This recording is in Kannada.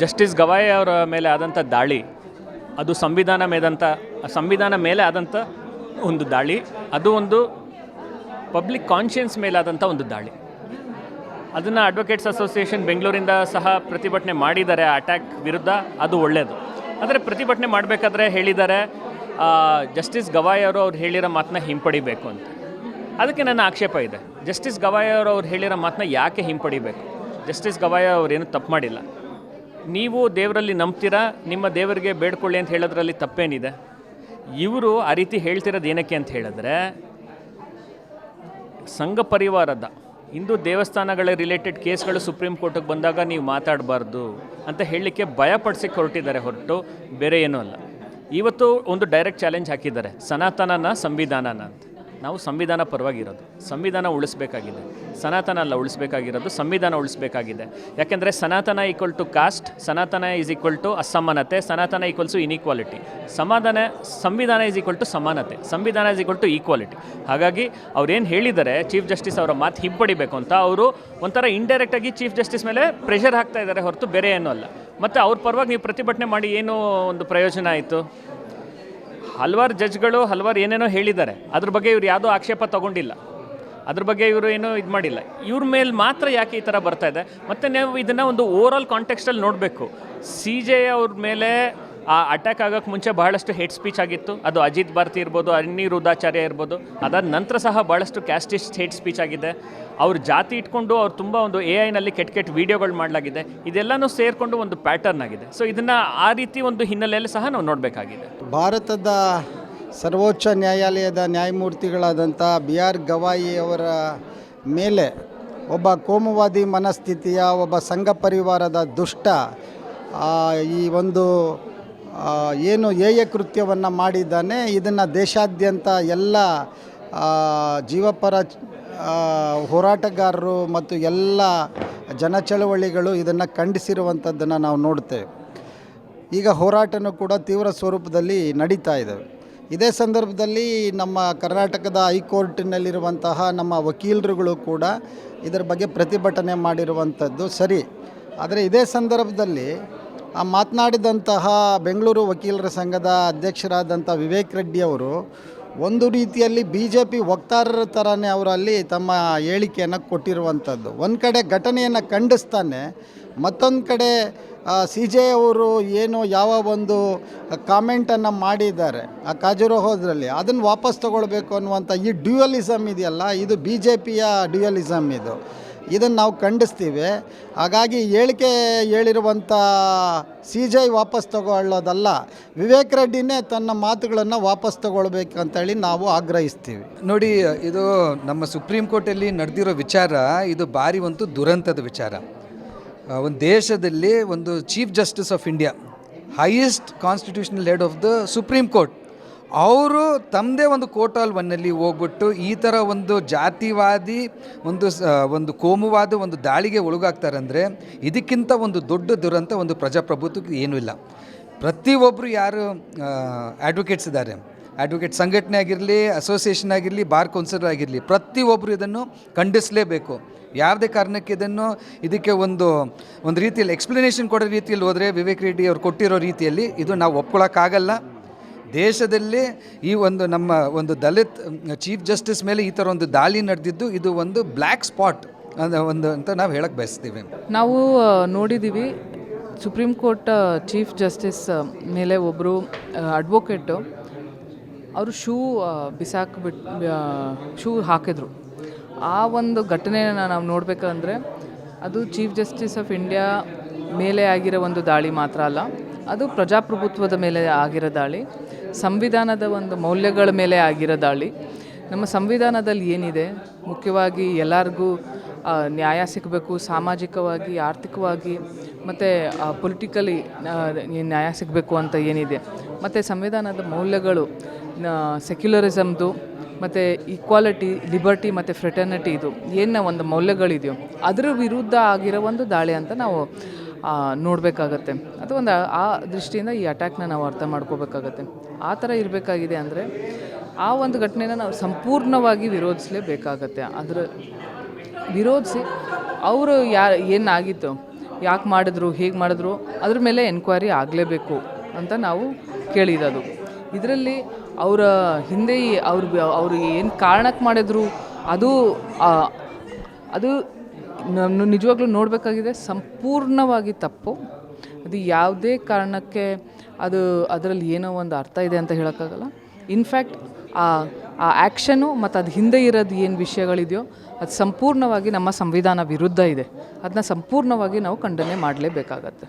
ಜಸ್ಟಿಸ್ ಗವಾಯಿ ಅವರ ಮೇಲೆ ಆದಂಥ ದಾಳಿ, ಅದು ಸಂವಿಧಾನ ಮೇದಂಥ, ಸಂವಿಧಾನ ಮೇಲೆ ಆದಂಥ ಒಂದು ದಾಳಿ, ಅದು ಒಂದು ಪಬ್ಲಿಕ್ ಕಾನ್ಷಿಯನ್ಸ್ ಮೇಲಾದಂಥ ಒಂದು ದಾಳಿ. ಅದನ್ನು ಅಡ್ವೊಕೇಟ್ಸ್ ಅಸೋಸಿಯೇಷನ್ ಬೆಂಗಳೂರಿಂದ ಸಹ ಪ್ರತಿಭಟನೆ ಮಾಡಿದ್ದಾರೆ ಆ ಅಟ್ಯಾಕ್ ವಿರುದ್ಧ ಅದು ಒಳ್ಳೆಯದು ಆದರೆ ಪ್ರತಿಭಟನೆ ಮಾಡಬೇಕಾದ್ರೆ ಹೇಳಿದ್ದಾರೆ ಜಸ್ಟಿಸ್ ಗವಾಯಿ ಅವರು ಅವ್ರು ಹೇಳಿರೋ ಮಾತನ್ನ ಹಿಂಪಡಿಬೇಕು ಅಂತ. ಅದಕ್ಕೆ ನನ್ನ ಆಕ್ಷೇಪ ಇದೆ. ಜಸ್ಟಿಸ್ ಗವಾಯಿ ಅವರು ಅವ್ರು ಹೇಳಿರೋ ಮಾತನ್ನ ಯಾಕೆ ಹಿಂಪಡಿಬೇಕು? ಜಸ್ಟಿಸ್ ಗವಾಯಿ ಅವರೇನು ತಪ್ಪು ಮಾಡಿಲ್ಲ. ನೀವು ದೇವರಲ್ಲಿ ನಂಬ್ತೀರಾ? ನಿಮ್ಮ ದೇವರಿಗೆ ಬೇಡ್ಕೊಳ್ಳಿ ಅಂತ ಹೇಳೋದ್ರಲ್ಲಿ ತಪ್ಪೇನಿದೆ. ಇವರು ಆ ರೀತಿ ಹೇಳ್ತಿರೋದು ಏನಕ್ಕೆ ಅಂತ ಹೇಳಿದ್ರೆ, ಸಂಘ ಪರಿವಾರದ, ಹಿಂದೂ ದೇವಸ್ಥಾನಗಳ ರಿಲೇಟೆಡ್ ಕೇಸ್ಗಳು ಸುಪ್ರೀಂ ಕೋರ್ಟಿಗೆ ಬಂದಾಗ ನೀವು ಮಾತಾಡಬಾರ್ದು ಅಂತ ಹೇಳಲಿಕ್ಕೆ ಭಯಪಡಿಸಿ ಹೊರಟಿದ್ದಾರೆ ಹೊರಟು ಬೇರೆ ಏನೂ ಅಲ್ಲ. ಇವತ್ತು ಒಂದು ಡೈರೆಕ್ಟ್ ಚಾಲೆಂಜ್ ಹಾಕಿದ್ದಾರೆ, ಸನಾತನನ ಸಂವಿಧಾನನ ಅಂತ. ನಾವು ಸಂವಿಧಾನ ಪರವಾಗಿರೋದು. ಸಂವಿಧಾನ ಉಳಿಸ್ಬೇಕಾಗಿದೆ. ಸನಾತನ ಅಲ್ಲ ಉಳಿಸ್ಬೇಕಾಗಿರೋದು, ಸಂವಿಧಾನ ಉಳಿಸ್ಬೇಕಾಗಿದೆ. ಯಾಕೆಂದರೆ ಸನಾತನ ಈಕ್ವಲ್ ಟು ಕಾಸ್ಟ್ ಸನಾತನ ಈಸ್ ಈಕ್ವಲ್ ಟು ಅಸಮಾನತೆ, ಸನಾತನ ಈಕ್ವಲ್ಸು ಇನ್ಈಕ್ವಾಲಿಟಿ ಸಮಾಧಾನ, ಸಂವಿಧಾನ ಈಸ್ ಈಕ್ವಲ್ ಟು ಸಮಾನತೆ, ಸಂವಿಧಾನ ಈಸ್ ಈಕ್ವಲ್ ಟು ಈಕ್ವಾಲಿಟಿ ಹಾಗಾಗಿ ಅವ್ರೇನು ಹೇಳಿದ್ದಾರೆ ಚೀಫ್ ಜಸ್ಟಿಸ್ ಅವರ ಮಾತು ಹಿಂಪಡಿಬೇಕು ಅಂತ ಅವರು ಒಂಥರ ಇಂಡೈರೆಕ್ಟಾಗಿ ಚೀಫ್ ಜಸ್ಟಿಸ್ ಮೇಲೆ ಪ್ರೆಷರ್ ಹಾಕ್ತಾ ಇದ್ದಾರೆ ಹೊರತು ಬೇರೆ ಏನೂ ಅಲ್ಲ. ಮತ್ತು ಅವ್ರ ಪರವಾಗಿ ನೀವು ಪ್ರತಿಭಟನೆ ಮಾಡಿ ಏನು ಒಂದು ಪ್ರಯೋಜನ ಆಯಿತು? ಹಲವಾರು ಜಡ್ಜ್ಗಳು ಹಲವಾರು ಏನೇನೋ ಹೇಳಿದ್ದಾರೆ. ಅದ್ರ ಬಗ್ಗೆ ಇವ್ರು ಯಾವುದೋ ಆಕ್ಷೇಪ ತಗೊಂಡಿಲ್ಲ. ಅದ್ರ ಬಗ್ಗೆ ಇವರು ಏನೂ ಇದು ಮಾಡಿಲ್ಲ. ಇವ್ರ ಮೇಲೆ ಮಾತ್ರ ಯಾಕೆ ಈ ಥರ ಬರ್ತಾ ಇದೆ? ಮತ್ತು ನೀವು ಇದನ್ನು ಒಂದು ಓವರ್ ಆಲ್ ಕಾಂಟೆಕ್ಸ್ಟಲ್ಲಿ ನೋಡಬೇಕು. ಸಿ ಜೆ ಅವ್ರ ಮೇಲೆ ಆ ಅಟ್ಯಾಕ್ ಆಗೋಕ್ಕೆ ಮುಂಚೆ ಬಹಳಷ್ಟು ಹೇಟ್ ಸ್ಪೀಚ್ ಆಗಿತ್ತು. ಅದು ಅಜಿತ್ ಭಾರತಿ ಇರ್ಬೋದು ಅನ್ನಿರುದ್ಧಾಚಾರ್ಯ ಇರ್ಬೋದು. ಅದಾದ ನಂತರ ಸಹ ಭಾಳಷ್ಟು ಕ್ಯಾಸ್ಟಿಸ್ಟ್ ಹೇಟ್ ಸ್ಪೀಚ್ ಆಗಿದೆ. ಅವ್ರ ಜಾತಿ ಇಟ್ಕೊಂಡು ಅವ್ರು ತುಂಬ ಒಂದು ಎ ಐನಲ್ಲಿ ಕೆಟ್ಟ ಕೆಟ್ಟ ವೀಡಿಯೋಗಳು ಮಾಡಲಾಗಿದೆ. ಇದೆಲ್ಲನೂ ಸೇರಿಕೊಂಡು ಒಂದು ಪ್ಯಾಟರ್ನ್ ಆಗಿದೆ. ಸೊ ಇದನ್ನು ಆ ರೀತಿ ಒಂದು ಹಿನ್ನೆಲೆಯಲ್ಲಿ ಸಹ ನಾವು ನೋಡಬೇಕಾಗಿದೆ. ಭಾರತದ ಸರ್ವೋಚ್ಚ ನ್ಯಾಯಾಲಯದ ನ್ಯಾಯಮೂರ್ತಿಗಳಾದಂಥ ಬಿ ಆರ್ ಗವಾಯಿ ಅವರ ಮೇಲೆ ಒಬ್ಬ ಕೋಮುವಾದಿ ಮನಸ್ಥಿತಿಯ, ಒಬ್ಬ ಸಂಘ ಪರಿವಾರದ ದುಷ್ಟ ಈ ಒಂದು ಏನು ಏಯ ಕೃತ್ಯವನ್ನು ಮಾಡಿದ್ದಾನೆ, ಇದನ್ನು ದೇಶಾದ್ಯಂತ ಎಲ್ಲ ಜೀವಪರ ಹೋರಾಟಗಾರರು ಮತ್ತು ಎಲ್ಲ ಜನಚಳವಳಿಗಳು ಇದನ್ನು ಖಂಡಿಸಿರುವಂಥದ್ದನ್ನು ನಾವು ನೋಡ್ತೇವೆ. ಈಗ ಹೋರಾಟನೂ ಕೂಡ ತೀವ್ರ ಸ್ವರೂಪದಲ್ಲಿ ನಡೀತಾ ಇದೆ. ಇದೇ ಸಂದರ್ಭದಲ್ಲಿ ನಮ್ಮ ಕರ್ನಾಟಕದ ಹೈಕೋರ್ಟಿನಲ್ಲಿರುವಂತಹ ನಮ್ಮ ವಕೀಲರುಗಳು ಕೂಡ ಇದರ ಬಗ್ಗೆ ಪ್ರತಿಭಟನೆ ಮಾಡಿರುವಂಥದ್ದು ಸರಿ. ಆದರೆ ಇದೇ ಸಂದರ್ಭದಲ್ಲಿ ಮಾತನಾಡಿದಂತಹ ಬೆಂಗಳೂರು ವಕೀಲರ ಸಂಘದ ಅಧ್ಯಕ್ಷರಾದಂಥ ವಿವೇಕ್ ರೆಡ್ಡಿ ಅವರು, ಒಂದು ರೀತಿಯಲ್ಲಿ ಬಿ ಜೆ ಪಿ ವಕ್ತಾರರ ಥರನೇ ಅವರಲ್ಲಿ ತಮ್ಮ ಹೇಳಿಕೆಯನ್ನು ಕೊಟ್ಟಿರುವಂಥದ್ದು. ಒಂದು ಕಡೆ ಘಟನೆಯನ್ನು ಖಂಡಿಸ್ತಾನೆ, ಮತ್ತೊಂದು ಕಡೆ ಸಿ ಜೆ ಅವರು ಏನು ಯಾವ ಒಂದು ಕಾಮೆಂಟನ್ನು ಮಾಡಿದ್ದಾರೆ ಆ ಕಾಜುರೋಹೋದ್ರಲ್ಲಿ. ಅದನ್ನು ವಾಪಸ್ ತಗೊಳ್ಬೇಕು ಅನ್ನುವಂಥ ಈ ಡ್ಯೂಯಲಿಸಮ್ ಇದೆಯಲ್ಲ, ಇದು ಬಿ ಜೆ ಪಿಯ ಡ್ಯೂಯಲಿಸಮ್ ಇದು. ಇದನ್ನು ನಾವು ಖಂಡಿಸ್ತೀವಿ. ಹಾಗಾಗಿ ಹೇಳಿಕೆ ಹೇಳಿರುವಂಥ ಸಿ ಜೆ ವಾಪಸ್ ತಗೊಳ್ಳೋದಲ್ಲ, ವಿವೇಕ್ ರೆಡ್ಡಿನೇ ತನ್ನ ಮಾತುಗಳನ್ನು ವಾಪಸ್ ತಗೊಳ್ಬೇಕಂತೇಳಿ ನಾವು ಆಗ್ರಹಿಸ್ತೀವಿ. ನೋಡಿ, ಇದು ನಮ್ಮ ಸುಪ್ರೀಂ ಕೋರ್ಟಲ್ಲಿ ನಡೆದಿರೋ ವಿಚಾರ, ಇದು ಭಾರಿ ಒಂದು ದುರಂತದ ವಿಚಾರ. ಒಂದು ದೇಶದಲ್ಲಿ ಒಂದು chief justice of India, highest constitutional head of the supreme court ಅವರು ತಮ್ಮದೇ ಒಂದು ಕೋಟಾಲ್ ಒನ್ನಲ್ಲಿ ಹೋಗ್ಬಿಟ್ಟು ಈ ಥರ ಒಂದು ಜಾತಿವಾದಿ, ಒಂದು ಒಂದು ಕೋಮುವಾದ ಒಂದು ದಾಳಿಗೆ ಒಳಗಾಗ್ತಾರಂದರೆ ಇದಕ್ಕಿಂತ ಒಂದು ದೊಡ್ಡ ದುರಂತ ಒಂದು ಪ್ರಜಾಪ್ರಭುತ್ವಕ್ಕೆ ಏನೂ ಇಲ್ಲ. ಪ್ರತಿಯೊಬ್ಬರು ಯಾರು ಅಡ್ವೊಕೇಟ್ಸ್ ಇದ್ದಾರೆ. ಅಡ್ವೊಕೇಟ್ ಸಂಘಟನೆ ಆಗಿರಲಿ ಅಸೋಸಿಯೇಷನ್ ಆಗಿರಲಿ ಬಾರ್ ಕೌನ್ಸಿಲರ್ ಆಗಿರಲಿ ಪ್ರತಿಯೊಬ್ಬರು ಇದನ್ನು ಖಂಡಿಸಲೇಬೇಕು. ಯಾವುದೇ ಕಾರಣಕ್ಕೆ ಇದನ್ನು, ಇದಕ್ಕೆ ಒಂದು ಒಂದು ರೀತಿಯಲ್ಲಿ ಎಕ್ಸ್ಪ್ಲನೇಷನ್ ಕೊಡೋ ರೀತಿಯಲ್ಲಿ ಹೋದರೆ ವಿವೇಕ್ ರೆಡ್ಡಿ ಅವ್ರು ಕೊಟ್ಟಿರೋ ರೀತಿಯಲ್ಲಿ ಇದು ನಾವು ಒಪ್ಕೊಳ್ಳೋಕ್ಕಾಗಲ್ಲ ದೇಶದಲ್ಲಿ ಈ ಒಂದು ನಮ್ಮ ಒಂದು ದಲಿತ್ ಚೀಫ್ ಜಸ್ಟಿಸ್ ಮೇಲೆ ಈ ಥರ ಒಂದು ದಾಳಿ ನಡೆದಿದ್ದು, ಇದು ಒಂದು ಬ್ಲ್ಯಾಕ್ ಸ್ಪಾಟ್ ಒಂದು ಅಂತ ನಾವು ಹೇಳಕ್ಕೆ ಬಯಸ್ತೀವಿ. ನಾವು ನೋಡಿದ್ದೀವಿ ಸುಪ್ರೀಂ ಕೋರ್ಟ್ ಚೀಫ್ ಜಸ್ಟಿಸ್ ಮೇಲೆ ಒಬ್ಬರು ಅಡ್ವೊಕೇಟು, ಅವರು ಶೂ ಬಿಸಾಕ್ಬಿಟ್ಟು ಶೂ ಹಾಕಿದ್ರು. ಆ ಒಂದು ಘಟನೆಯನ್ನು ನಾವು ನೋಡಬೇಕಂದ್ರೆ, ಅದು ಚೀಫ್ ಜಸ್ಟಿಸ್ ಆಫ್ ಇಂಡಿಯಾ ಮೇಲೆ ಆಗಿರೋ ಒಂದು ದಾಳಿ ಮಾತ್ರ ಅಲ್ಲ. ಅದು ಪ್ರಜಾಪ್ರಭುತ್ವದ ಮೇಲೆ ಆಗಿರೋ ದಾಳಿ, ಸಂವಿಧಾನದ ಒಂದು ಮೌಲ್ಯಗಳ ಮೇಲೆ ಆಗಿರೋ ದಾಳಿ. ನಮ್ಮ ಸಂವಿಧಾನದಲ್ಲಿ ಏನಿದೆ? ಮುಖ್ಯವಾಗಿ ಎಲ್ಲರಿಗೂ ನ್ಯಾಯ ಸಿಗಬೇಕು, ಸಾಮಾಜಿಕವಾಗಿ, ಆರ್ಥಿಕವಾಗಿ, ಮತ್ತು ಪೊಲಿಟಿಕಲಿ ನ್ಯಾಯ ಸಿಗಬೇಕು ಅಂತ ಏನಿದೆ. ಮತ್ತು ಸಂವಿಧಾನದ ಮೌಲ್ಯಗಳು ಸೆಕ್ಯುಲರಿಸಮ್ದು ಮತ್ತು ಈಕ್ವಾಲಿಟಿ ಲಿಬರ್ಟಿ ಮತ್ತು ಫ್ರೆಟರ್ನಿಟಿ ಇದು ಏನು ಒಂದು ಮೌಲ್ಯಗಳಿದೆಯೋ, ಅದರ ವಿರುದ್ಧ ಆಗಿರೋ ಒಂದು ದಾಳಿ ಅಂತ ನಾವು ನೋಡಬೇಕಾಗತ್ತೆ. ಅಥವಾ ಒಂದು ಆ ದೃಷ್ಟಿಯಿಂದ ಈ ಅಟ್ಯಾಕ್ನ ನಾವು ಅರ್ಥ ಮಾಡ್ಕೋಬೇಕಾಗತ್ತೆ. ಆ ಥರ ಇರಬೇಕಾಗಿದೆ ಅಂದರೆ ಆ ಒಂದು ಘಟನೆನ ನಾವು ಸಂಪೂರ್ಣವಾಗಿ ವಿರೋಧಿಸಲೇಬೇಕಾಗತ್ತೆ. ಅದರ ವಿರೋಧಿಸಿ ಅವರು ಯಾ, ಏನಾಗಿತ್ತು, ಯಾಕೆ ಮಾಡಿದ್ರು, ಹೇಗೆ ಮಾಡಿದ್ರು, ಅದ್ರ ಮೇಲೆ ಎನ್ಕ್ವೈರಿ ಆಗಲೇಬೇಕು ಅಂತ ನಾವು ಕೇಳಿದದು ಇದರಲ್ಲಿ ಅವರ ಹಿಂದೆ ಅವ್ರು ಅವರು ಏನು ಕಾರಣಕ್ಕೆ ಮಾಡಿದ್ರು, ಅದು ಅದು ನಾನು ನಿಜವಾಗ್ಲೂ ನೋಡಬೇಕಾಗಿದೆ ಸಂಪೂರ್ಣವಾಗಿ ತಪ್ಪು. ಅದು ಯಾವುದೇ ಕಾರಣಕ್ಕೆ ಅದು ಅದರಲ್ಲಿ ಏನೋ ಒಂದು ಅರ್ಥ ಇದೆ ಅಂತ ಹೇಳೋಕ್ಕಾಗಲ್ಲ. ಇನ್ಫ್ಯಾಕ್ಟ್ ಆ ಆ ಆ್ಯಕ್ಷನು ಮತ್ತು ಅದು ಹಿಂದೆ ಇರೋದು ಏನು ವಿಷಯಗಳಿದೆಯೋ ಅದು ಸಂಪೂರ್ಣವಾಗಿ ನಮ್ಮ ಸಂವಿಧಾನ ವಿರುದ್ಧ ಇದೆ. ಅದನ್ನ ಸಂಪೂರ್ಣವಾಗಿ ನಾವು ಖಂಡನೆ ಮಾಡಲೇಬೇಕಾಗತ್ತೆ.